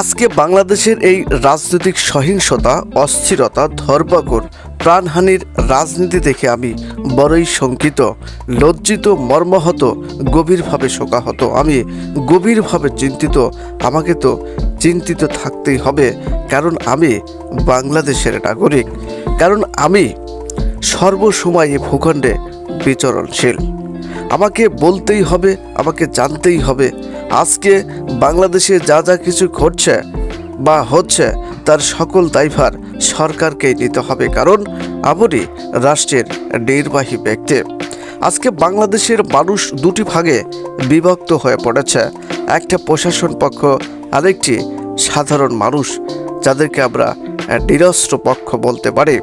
আজকে বাংলাদেশের এই রাজনৈতিক সহিংসতা, অস্থিরতা, ধরপাকড়, প্রাণহানির রাজনীতি দেখে আমি বড়ই শঙ্কিত, লজ্জিত, মর্মাহত, গভীরভাবে শোকাহত। আমি গভীরভাবে চিন্তিত, আমাকে তো চিন্তিত থাকতেই হবে, কারণ আমি বাংলাদেশের নাগরিক, কারণ আমি সর্বসময় এই ভূখণ্ডে বিচরণশীল। আমাকে বলতেই হবে, আমাকে জানতেই হবে। আজকে বাংলাদেশে যা যা কিছু ঘটছে বা হচ্ছে তার সকল দায়ভার সরকারকেই নিতে হবে, কারণ আপনি রাষ্ট্রের নির্বাহী ব্যক্তি। আজকে বাংলাদেশের মানুষ দুটি ভাগে বিভক্ত হয়ে পড়েছে। একটা প্রশাসন পক্ষ, আরেকটি সাধারণ মানুষ, যাদেরকে আমরা নিরস্ত্র পক্ষ বলতে পারি।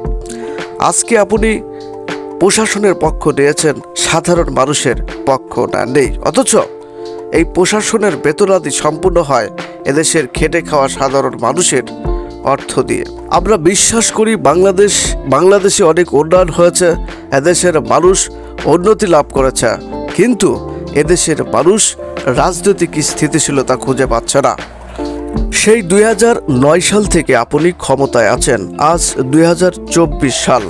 আজকে আপনি প্রশাসনের পক্ষ নিয়েছেন সাধারণ মানুষের পক্ষ না নেই। অথচ এই প্রশাসনের বেতনাদি সম্পূর্ণ হয় এদেশের খেটে খাওয়া সাধারণ মানুষের অর্থ দিয়ে। আমরা বিশ্বাস করি বাংলাদেশ, বাংলাদেশে অনেক উন্নয়ন হয়েছে, এদেশের মানুষ উন্নতি লাভ করেছে। কিন্তু এদেশের মানুষ রাজনৈতিক স্থিতিশীলতা খুঁজে পাচ্ছে না। সেই দুই হাজার নয় সাল থেকে আপনি ক্ষমতায় আছেন, আজ দুই হাজার চব্বিশ সাল।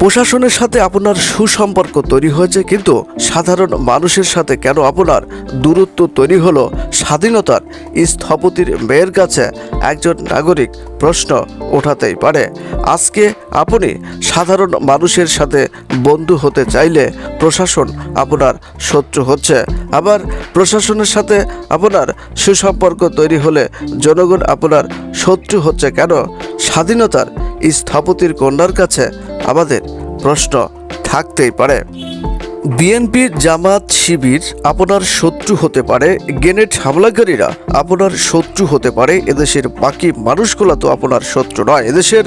প্রশাসনের সাথে আপনার সুসম্পর্ক তৈরি হয়েছে কিন্তু সাধারণ মানুষের সাথে কেন আপনার দূরত্ব তৈরি হলো? স্বাধীনতার স্থপতির মেয়ের কাছে একজন নাগরিক প্রশ্ন ওঠাতেই পারে। আজকে আপনি সাধারণ মানুষের সাথে বন্ধু হতে চাইলে প্রশাসন আপনার শত্রু হচ্ছে। আবার প্রশাসনের সাথে আপনার সুসম্পর্ক তৈরি হলে জনগণ আপনার শত্রু হচ্ছে কেন? স্বাধীনতার স্থপতির কন্যার কাছে আমাদের প্রশ্ন থাকতেই পারে। বিএনপি জামাত শিবির আপনার শত্রু হতে পারে, গ্রেনেড হামলাকারীরা আপনার শত্রু হতে পারে, এদেশের বাকি মানুষগুলো তো আপনার শত্রু নয়, এদেশের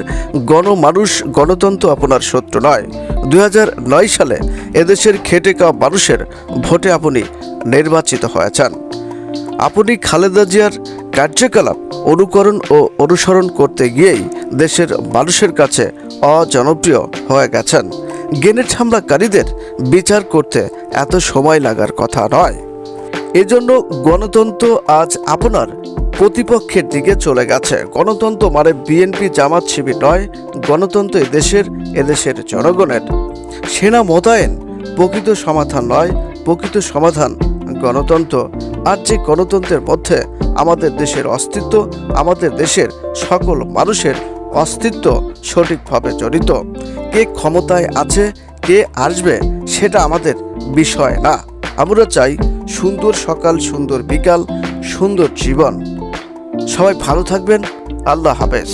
গণমানুষ, গণতন্ত্র আপনার শত্রু নয়। দুই সালে এদেশের খেটে মানুষের ভোটে আপনি নির্বাচিত হয়েছেন। আপনি খালেদা জিয়ার কার্যকলাপ, অনুকরণ ও অনুসরণ করতে গিয়েই দেশের মানুষের কাছে অজনপ্রিয় হয়ে গেছেন। গ্রেনেড হামলাকারীদের বিচার করতে এত সময় লাগার কথা নয়। এজন্য গণতন্ত্র আজ আপনার প্রতিপক্ষের দিকে চলে গেছে। গণতন্ত্র মানে বিএনপি জামাত শিবির নয়, গণতন্ত্র এদেশের এদেশের জনগণের। সেনা মোতায়েন প্রকৃত সমাধান নয়, প্রকৃত সমাধান গণতন্ত্র আর যে গণতন্ত্রের মধ্যে আমাদের দেশের অস্তিত্ব, আমাদের দেশের সকল মানুষের অস্তিত্ব সঠিকভাবে জড়িত। কে ক্ষমতায় আছে, কে আসবে, সেটা আমাদের বিষয় না। আমরা চাই সুন্দর সকাল, সুন্দর বিকাল, সুন্দর জীবন। সবাই ভালো থাকবেন। আল্লাহ হাফেজ।